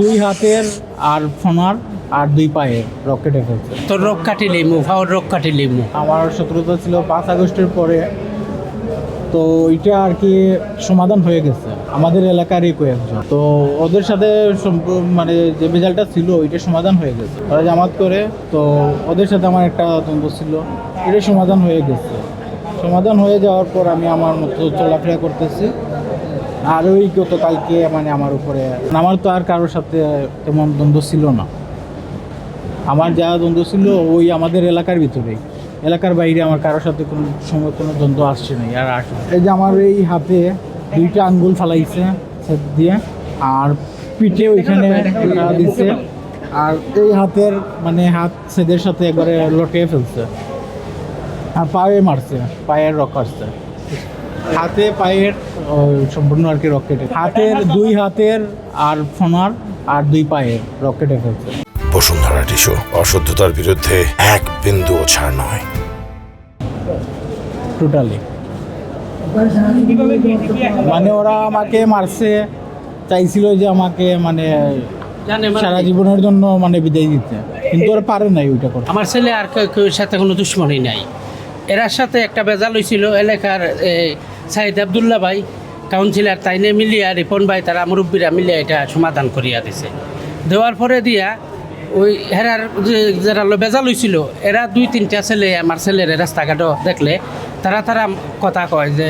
দুই হাতের আর ফোনার আর দুই পায়ের রকেটে ফেলছে তো রোগ কাটিলি মু ফাওয়ার রোগ কাটিলি মু আমার শত্রুতা ছিল পাঁচ আগস্টের পরে। তো ওইটা আর কি সমাধান হয়ে গেছে। আমাদের এলাকারই কয়েকজন। তো ওদের সাথে মানে যে রেজাল্টটা ছিল ওইটা সমাধান হয়ে গেছে। ওরা জামাত করে তো ওদের সাথে আমার একটা দ্বন্দ্ব ছিল। এটা সমাধান হয়ে গেছে। সমাধান হয়ে যাওয়ার পর আমি আমার মতো চলাফেরা করতেছি। আর ওই গতকালকে মানে আমার উপরে। আমার তো আর কারোর সাথে তেমন দ্বন্দ্ব ছিল না। আমার যা দ্বন্দ্ব ছিল ওই আমাদের এলাকার ভিতরেই। এলাকার বাইরে আমার কারোর সাথে কোনো সময় কোনো দ্বন্দ্ব আসছে না আর আসে না। এই যে আমার এই হাতে দুইটা আঙ্গুল ফালাইছে দিয়ে, আর পিঠে ওইখানে দিচ্ছে আর এই হাতের মানে হাত সেদের সাথে একবারে লটে ফেলছে। আর পায়ে মারছে, পায়ের রক আসছে। হাতে পায়ের সম্পূর্ণ আর কি রকেটে হাতের দুই হাতের আর ফোনার আর দুই পায়ের রকেটে ফেলছে বসুন্ধরা টিস্যু অশুদ্ধতার বিরুদ্ধে এক বিন্দুও ছাড় নয়। টোটালি মানে ওরা আমাকে মারছে চাইছিল যে আমাকে মানে মানে- সারা জীবনের জন্য মানে বিদায় দিতে। কিন্তু ওরা পারে নাই ওইটা করতে। আমার ছেলে আর কেউ সাথে কোনো দুশ্মনী নাই। এরার সাথে একটা বেজাল হয়েছিল এলাকার সাইদ আবদুল্লাহ ভাই কাউন্সিলর তাইনে মিলিয়া রিপন ভাই, তারা মুরব্বীরা মিলিয়া এটা সমাধান করিয়া দিছে। দেওয়ার পরে দিয়া ওই হেরার যারা বেজা লইছিল এরা দুই তিনটা ছেলে, আমার ছেলের রাস্তাঘাটও দেখলে, তারা তারা কথা কয় যে,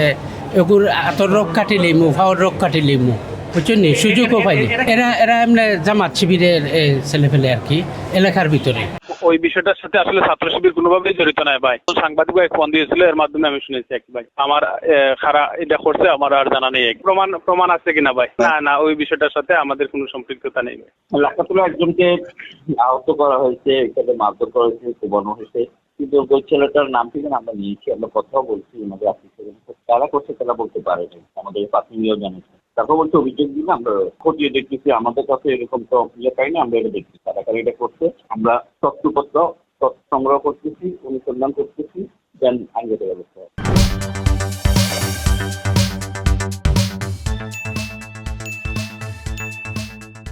এগুর আতর রোগ কাটিলি মু ফাওয়ার রোগ কাটিলি মু বুঝছেন নি সুযোগও পাইনি। এরা এরা এমনি জামাত শিবিরের ছেলে ফেলে আর কি এলাকার ভিতরে। ওই বিষয়টার সাথে আসলে ছাত্র শিবির কোনোভাবেই জড়িত নাই ভাই। সাংবাদিক ভাই ফোন দিয়েছিল এর মাধ্যমে আমি শুনেছি এক ভাই। আমার খারা এটা করছে আমার আর জানা নেই। প্রমাণ প্রমাণ আছে কিনা ভাই? না না ওই বিষয়টার সাথে আমাদের কোনো সম্পৃক্ততা নেই ভাই। লাখাতুলা একজনকে আহত করা হয়েছে এখানে মারধর করা হয়েছে কোবানো হয়েছে। কিন্তু ওই ছেলেটার নাম থেকে আমরা নিয়েছি আমরা কথাও বলছি আমাদের আত্মীয় তারা করছে তারা বলতে পারে না আমাদের প্রাথমিকও জানিয়েছে। তারপর বলছে, অভিযোগ দিন, আমরা খতিয়ে দেখতেছি, আমাদের কাছে এরকম তো ইয়ে পাই না, আমরা এটা দেখছি তারা কারণ এটা করছে, আমরা তথ্যপত্র, তথ্য সংগ্রহ করতেছি, অনুসন্ধান করতেছি, দেন আইনগত ব্যবস্থা।